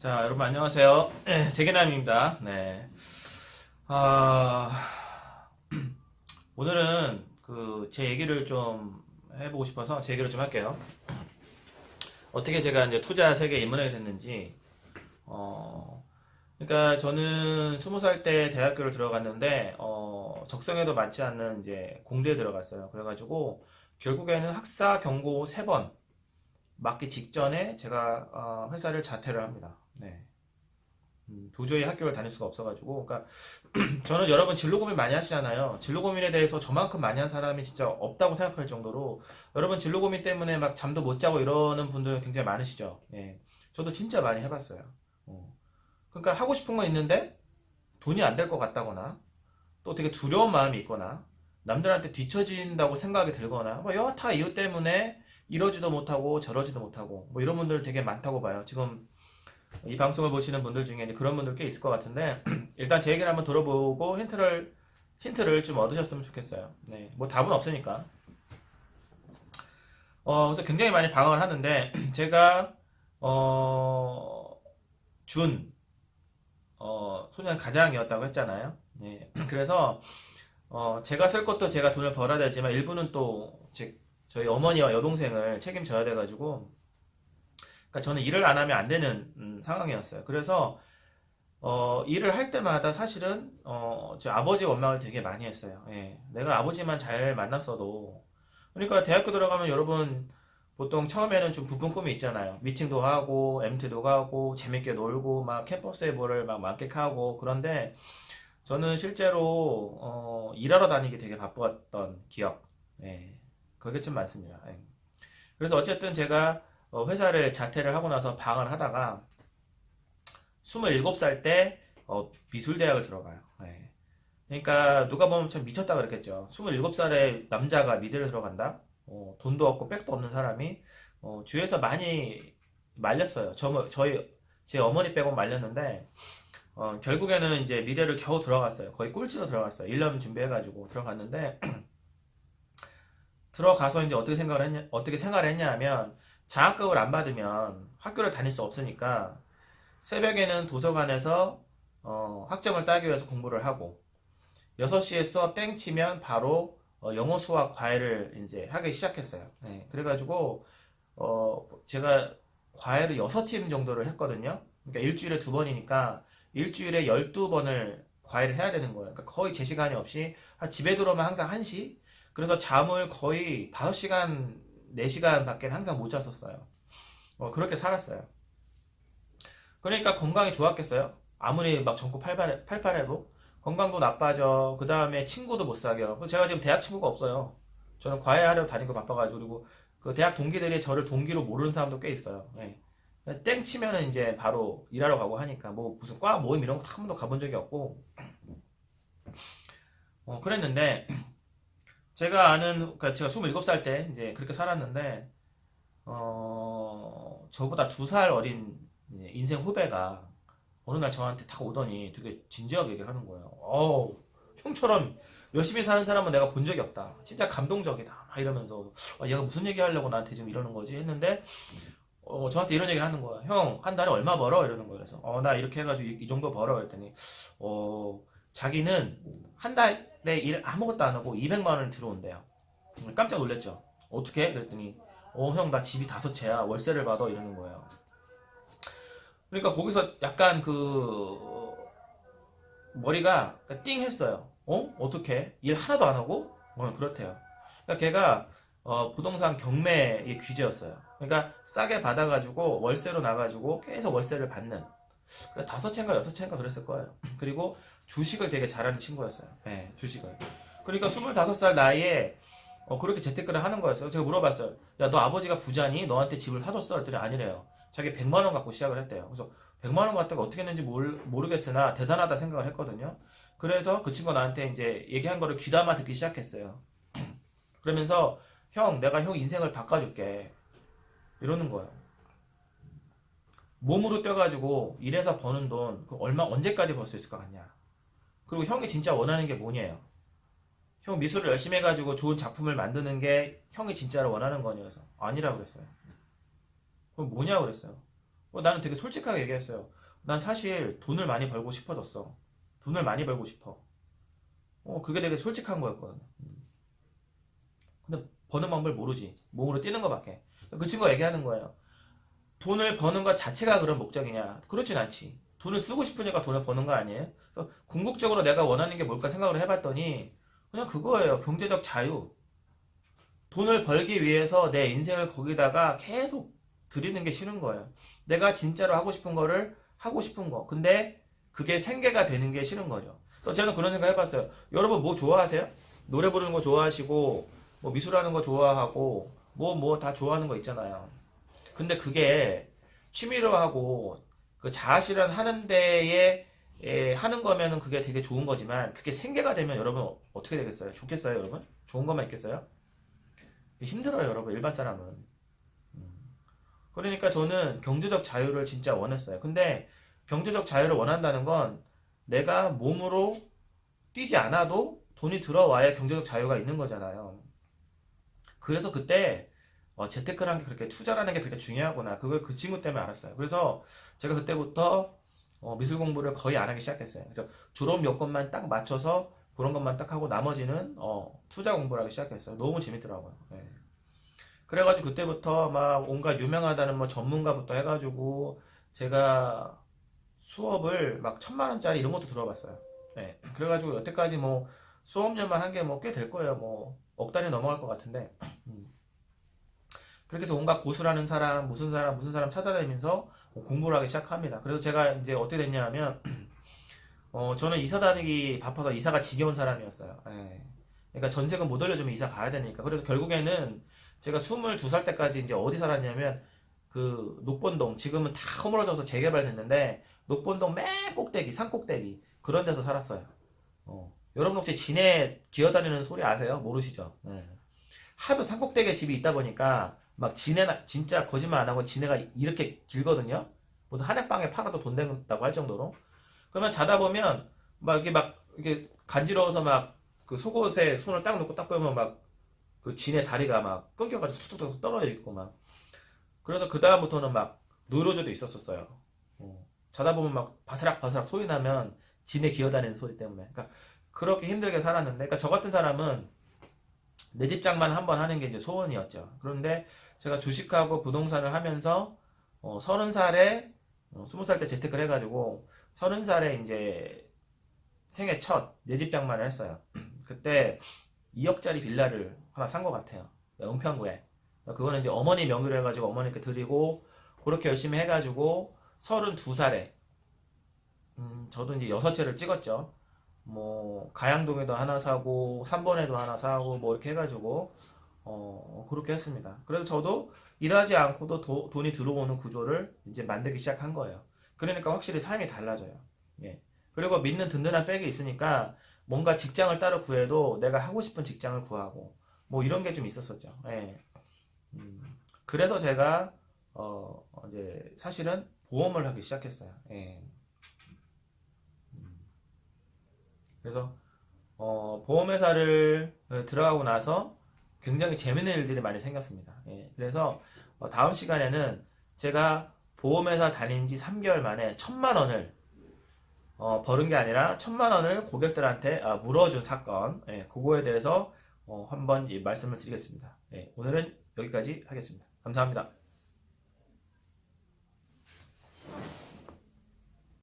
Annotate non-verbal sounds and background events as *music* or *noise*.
자, 여러분 안녕하세요. 네, 재계남입니다. 네. 아, *clears throat* 오늘은 그 제 얘기를 좀 해보고 싶어서 제 얘기를 좀 할게요. 어떻게 제가 이제 투자 세계에 입문하게 됐는지, 어, 그러니까 저는 스무 살 때 대학교를 들어갔는데, 어, 적성에도 맞지 않는 이제 공대에 들어갔어요. 그래가지고, 결국에는 학사 경고 세 번, 맞기 직전에 제가 어, 회사를 자퇴를 합니다. 네. 음, 도저히 학교를 다닐 수가 없어가지고, 그러니까 *clears throat* 저는 여러분 진로 고민 많이 하시잖아요. 진로 고민에 대해서 저만큼 많이 한 사람이 진짜 없다고 생각할 정도로 여러분 진로 고민 때문에 막 잠도 못 자고 이러는 분들 굉장히 많으시죠. 예. 저도 진짜 많이 해봤어요. 어. 그러니까 하고 싶은 거 있는데 돈이 안 될 것 같다거나 또 되게 두려운 마음이 있거나 남들한테 뒤처진다고 생각이 들거나 뭐 여타 이유 때문에 이러지도 못하고 저러지도 못하고 뭐 이런 분들 되게 많다고 봐요. 지금 이 방송을 보시는 분들 중에 그런 분들 꽤 있을 것 같은데 *clears throat* 일단 제 얘기를 한번 들어보고 힌트를 힌트를 좀 얻으셨으면 좋겠어요. 네, 뭐 답은 없으니까. 어, 그래서 굉장히 많이 방황을 하는데 *clears throat* 제가 어, 준 어, 소년 가장이었다고 했잖아요. 네, *clears throat* 그래서 어, 제가 쓸 것도 제가 돈을 벌어야 되지만 일부는 또 제, 저희 어머니와 여동생을 책임져야 돼가지고 그러니까 저는 일을 안 하면 안 되는 음, 상황이었어요. 그래서 어, 일을 할 때마다 사실은 어, 제 아버지 원망을 되게 많이 했어요. 예, 내가 아버지만 잘 만났어도 그러니까 대학교 들어가면 여러분 보통 처음에는 좀 부푼 꿈이 있잖아요. 미팅도 하고 MT도 가고 재밌게 놀고 막 캠퍼스에 뭐를 막 만끽하고 그런데 저는 실제로 어, 일하러 다니기 되게 바빴던 기억. 예, 그게 참 많습니다. 예. 그래서 어쨌든 제가 어, 회사를 자퇴를 하고 나서 방을 하다가 27살 때 어, 미술대학을 들어가요. 예. 그러니까 누가 보면 참 미쳤다 그랬겠죠. 27살에 남자가 미대를 들어간다? 어, 돈도 없고 백도 없는 사람이 어, 주위에서 많이 말렸어요. 저, 저희 제 어머니 빼고 말렸는데 어, 결국에는 이제 미대를 겨우 들어갔어요. 거의 꼴찌로 들어갔어요. 1년 준비해가지고 들어갔는데 *clears throat* 들어가서 이제 어떻게 생각을 했냐, 어떻게 생각을 했냐 하면 장학금을 안 받으면 학교를 다닐 수 없으니까 새벽에는 도서관에서 어, 학점을 따기 위해서 공부를 하고 6시에 수업 땡 치면 바로 어, 영어, 수학, 과외를 이제 하기 시작했어요. 네, 그래가지고 어, 제가 과외를 6팀 정도를 했거든요. 그러니까 일주일에 두 번이니까 일주일에 12번을 과외를 해야 되는 거예요. 그러니까 거의 제 시간이 없이 한 집에 들어오면 항상 1시? 그래서 잠을 거의 5시간, 4시간 밖에 항상 못 잤었어요. 어, 그렇게 살았어요. 그러니까 건강이 좋았겠어요? 아무리 막 전국 팔팔해, 팔팔해도 건강도 나빠져. 그 다음에 친구도 못 사겨. 그래서 제가 지금 대학 친구가 없어요. 저는 과외하려 다니고 바빠가지고 그리고 그 대학 동기들이 저를 동기로 모르는 사람도 꽤 있어요. 예. 땡 치면은 이제 바로 일하러 가고 하니까 뭐 무슨 과 모임 이런 거 한 번도 가본 적이 없고 어 그랬는데 제가 아는 그러니까 제가 27살 때 이제 그렇게 살았는데 어 저보다 두 살 어린 인생 후배가 어느 날 저한테 딱 오더니 되게 진지하게 얘기를 하는 거예요. 어우 형처럼 열심히 사는 사람은 내가 본 적이 없다. 진짜 감동적이다. 막 이러면서 아, 얘가 무슨 얘기 하려고 나한테 지금 이러는 거지 했는데 어, 저한테 이런 얘기를 하는 거야. 형, 한 달에 얼마 벌어? 이러는 거예요. 그래서, 어, 나 이렇게 해가지고 이, 이 정도 벌어. 그랬더니, 어, 자기는 한 달에 일 아무것도 안 하고 200만 원을 들어온대요. 깜짝 놀랐죠. 어떻게? 그랬더니, 어, 형, 나 집이 다섯 채야. 월세를 받아. 이러는 거예요. 그러니까 거기서 약간 그, 머리가 띵 했어요. 어? 어떻게? 일 하나도 안 하고? 어, 그렇대요. 그러니까 걔가, 어, 부동산 경매의 귀재였어요. 그러니까 싸게 받아가지고 월세로 나가지고 계속 월세를 받는 다섯 채인가 여섯 채인가 그랬을 거예요. 그리고 주식을 되게 잘하는 친구였어요. 네, 주식을. 그러니까 25살 나이에 어, 그렇게 재테크를 하는 거였어요. 제가 물어봤어요. 야, 너 아버지가 부자니? 너한테 집을 사줬어? 했더니 아니래요. 자기 100만 원 갖고 시작을 했대요. 그래서 100만 원 갖다가 어떻게 했는지 모르, 모르겠으나 대단하다 생각을 했거든요. 그래서 그 친구가 나한테 이제 얘기한 거를 귀담아 듣기 시작했어요. *clears throat* 그러면서 형, 내가 형 인생을 바꿔줄게. 이러는 거예요. 몸으로 뛰어가지고 일해서 버는 돈, 그 얼마, 언제까지 벌 수 있을 것 같냐. 그리고 형이 진짜 원하는 게 뭐냐요. 형 미술을 열심히 해가지고 좋은 작품을 만드는 게 형이 진짜로 원하는 거냐. 그래서 아니라 그랬어요. 그럼 뭐냐 그랬어요. 어, 나는 되게 솔직하게 얘기했어요. 난 사실 돈을 많이 벌고 싶어졌어. 돈을 많이 벌고 싶어. 어, 그게 되게 솔직한 거였거든요. 음. 근데 버는 방법을 모르지. 몸으로 뛰는 것밖에. 그 친구가 얘기하는 거예요. 돈을 버는 것 자체가 그런 목적이냐? 그렇진 않지. 돈을 쓰고 싶으니까 돈을 버는 거 아니에요? 그래서 궁극적으로 내가 원하는 게 뭘까 생각을 해봤더니 그냥 그거예요. 경제적 자유. 돈을 벌기 위해서 내 인생을 거기다가 계속 들이는 게 싫은 거예요. 내가 진짜로 하고 싶은 거를 하고 싶은 거. 근데 그게 생계가 되는 게 싫은 거죠. 그래서 저는 그런 생각 해봤어요. 여러분 뭐 좋아하세요? 노래 부르는 거 좋아하시고, 뭐 미술하는 거 좋아하고, 뭐 뭐 다 좋아하는 거 있잖아요. 근데 그게 취미로 하고 그 자아실현 하는 데에 에, 하는 거면은 그게 되게 좋은 거지만 그게 생계가 되면 여러분 어- 어떻게 되겠어요? 좋겠어요, 여러분? 좋은 것만 있겠어요? 힘들어요, 여러분. 일반 사람은. 음. 그러니까 저는 경제적 자유를 진짜 원했어요. 근데 경제적 자유를 원한다는 건 내가 몸으로 뛰지 않아도 돈이 들어와야 경제적 자유가 있는 거잖아요. 그래서 그때 어, 재테크라는 게 그렇게 투자라는 게 그렇게 중요하구나. 그걸 그 친구 때문에 알았어요. 그래서 제가 그때부터 어, 미술 공부를 거의 안 하기 시작했어요. 그래서 졸업 요건만 딱 맞춰서 그런 것만 딱 하고 나머지는 어, 투자 공부를 하기 시작했어요. 너무 재밌더라고요. 예. 그래가지고 그때부터 막 온갖 유명하다는 뭐 전문가부터 해가지고 제가 수업을 막 천만 원짜리 이런 것도 들어봤어요. 예. 그래가지고 여태까지 뭐 수업료만 한 게 뭐 꽤 될 거예요. 뭐 억 단위 넘어갈 것 같은데. 음. 그렇게 해서 온갖 고수라는 사람, 무슨 사람, 무슨 사람 찾아다니면서 뭐 공부를 하기 시작합니다. 그래서 제가 이제 어떻게 됐냐 하면, *clears throat* 어, 저는 이사 다니기 바빠서 이사가 지겨운 사람이었어요. 예. 그러니까 전세금 못 올려주면 이사 가야 되니까. 그래서 결국에는 제가 22살 때까지 이제 어디 살았냐면, 그, 녹본동, 지금은 다 허물어져서 재개발됐는데, 녹본동 맨 꼭대기, 산 꼭대기, 그런 데서 살았어요. 어. 여러분 혹시 진해 기어다니는 소리 아세요? 모르시죠? 예. 하도 산 꼭대기에 집이 있다 보니까, 막 진해나, 진짜 거짓말 안 하고 진해가 이렇게 길거든요? 무슨 한약방에 팔아도 돈 된다고 할 정도로. 그러면 자다 보면, 막 이게 막, 이게 간지러워서 막, 그 속옷에 손을 딱 놓고 딱 보면 막, 그 진해 다리가 막 끊겨가지고 툭툭툭 떨어져 있고 막. 그래서 그 다음부터는 막, 노이로제도 있었었어요. 어. 자다 보면 막 바스락 바스락 소리 나면 진해 기어다니는 소리 때문에. 그러니까 그렇게 힘들게 살았는데, 그러니까 저 같은 사람은 내 집장만 한 번 하는 게 이제 소원이었죠. 그런데 제가 주식하고 부동산을 하면서 어, 서른 살에 어, 스무 살때 재테크를 해가지고 서른 살에 이제 생애 첫 내 집장만을 했어요. *clears throat* 그때 2억짜리 빌라를 하나 산 것 같아요. 은평구에. 그거는 이제 어머니 명의로 해가지고 어머니께 드리고 그렇게 열심히 해가지고 서른 두 살에 음, 저도 이제 여섯 채를 찍었죠. 뭐 가양동에도 하나 사고 3번에도 하나 사고 뭐 이렇게 해가지고 어 그렇게 했습니다. 그래서 저도 일하지 않고도 도- 돈이 들어오는 구조를 이제 만들기 시작한 거예요. 그러니까 확실히 삶이 달라져요. 예. 그리고 믿는 든든한 백이 있으니까 뭔가 직장을 따로 구해도 내가 하고 싶은 직장을 구하고 뭐 이런 게 좀 있었었죠. 예. 음, 그래서 제가 어 이제 사실은 보험을 하기 시작했어요. 예. 그래서 어, 보험회사를 어, 들어가고 나서 굉장히 재밌는 일들이 많이 생겼습니다. 예, 그래서 어, 다음 시간에는 제가 보험회사 다닌 지 3개월 만에 천만 원을 어, 벌은 게 아니라 천만 원을 고객들한테 아, 물어준 사건, 예, 그거에 대해서 어, 한번 이 말씀을 드리겠습니다. 예, 오늘은 여기까지 하겠습니다. 감사합니다.